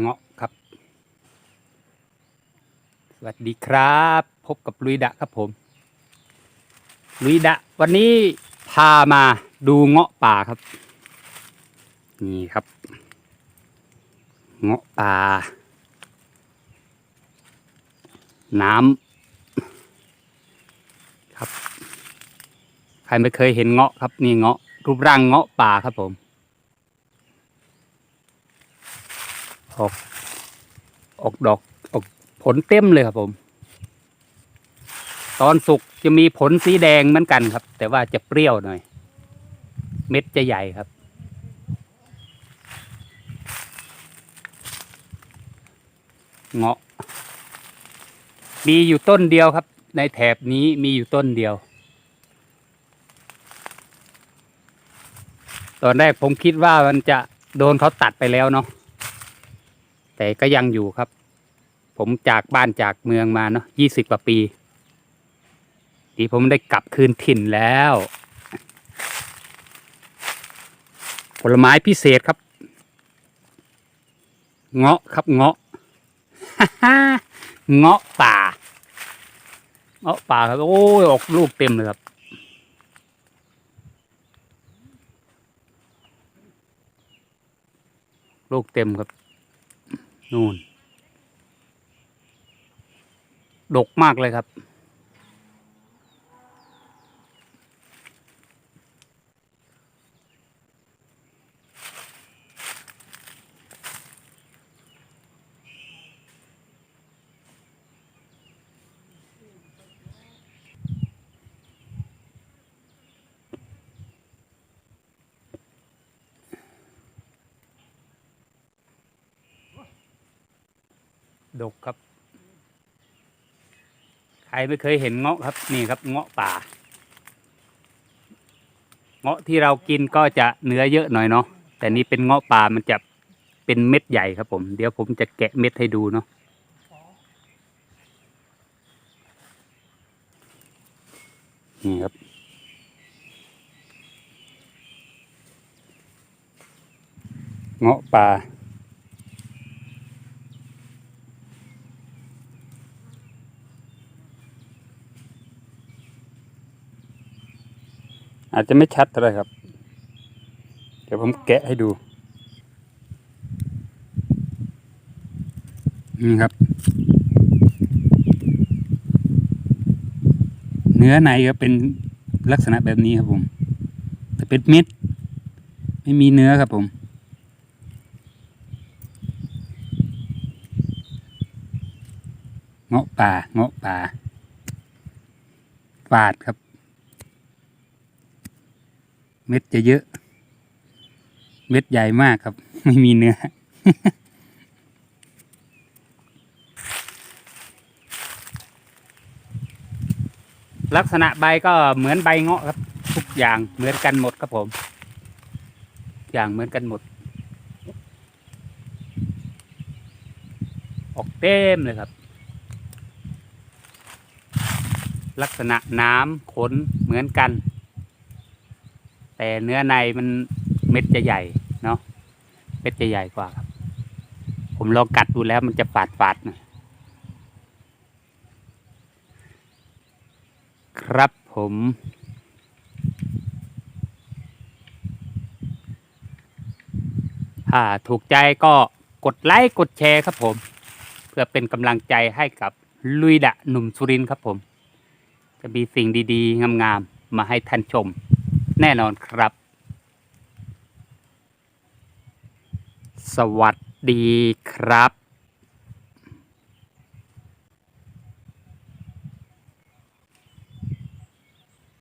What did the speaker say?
เงาะครับ สวัสดีครับ พบกับลุยดะครับผม ลุยดะ วันนี้พามาดูเงาะป่าครับ นี่ครับ เงาะป่า น้ำครับ ใครไม่เคยเห็นเงาะครับ นี่เงาะรูปร่างเงาะป่าครับผม ออก ออกดอกออกผลเต็มเลยครับผม ตอนสุกจะมีผลสีแดงเหมือนกันครับ แต่ว่าจะเปรี้ยวหน่อย เม็ดจะใหญ่ครับ เงาะ มีอยู่ต้นเดียวครับ ในแถบนี้มีอยู่ต้นเดียวตอนแรกผมคิดว่ามันจะโดนเขาตัดไปแล้วเนาะ แต่ก็ยังอยู่ครับ ผมจากบ้านจากเมืองมาเนาะยี่สิบกว่าปีทีผมได้กลับคืนถิ่นแล้ว ผลไม้พิเศษครับ เงาะครับเงาะเงาะป่าเงาะป่าครับโอ้ยออกลูกเต็มเลยครับลูกเต็มครับ นู่น ดกมากเลยครับ ดกครับ ใครไม่เคยเห็นเงาะครับนี่ครับเงาะป่า เงาะที่เรากินก็จะเนื้อเยอะหน่อยเนาะแต่นี่เป็นเงาะป่ามันจะเป็นเม็ดใหญ่ครับผม เดี๋ยวผมจะแกะเม็ดให้ดูเนาะนี่ครับ เงาะป่า อาจจะไม่ชัดเท่าไรครับ เดี๋ยวผมแกะให้ดู นี่ครับ เนื้อในก็เป็นลักษณะแบบนี้ครับผม แต่เป็นเม็ด ไม่มีเนื้อครับผมเงาะป่าเงาะป่าฝาดครับ เม็ดจะเยอะ เม็ดใหญ่มากครับ ไม่มีเนื้อ ลักษณะใบก็เหมือนใบเงาะครับ ทุกอย่างเหมือนกันหมดครับผม อย่างเหมือนกันหมด ออกเต็มเลยครับลักษณะน้ำขนเหมือนกัน แต่เนื้อในมันเม็ดจะใหญ่เนาะเม็ดจะใหญ่กว่าครับ ผมลองกัดดูแล้วมันจะฝาดฝาดๆน่อยครับผมถ้าถูกใจก็กดไลค์กดแชร์ครับผม เพื่อเป็นกำลังใจให้กับลุยดะหนุ่มสุรินครับผม จะมีสิ่งดีๆ งามๆ มาให้ท่านชม แน่นอนครับ สวัสดีครับ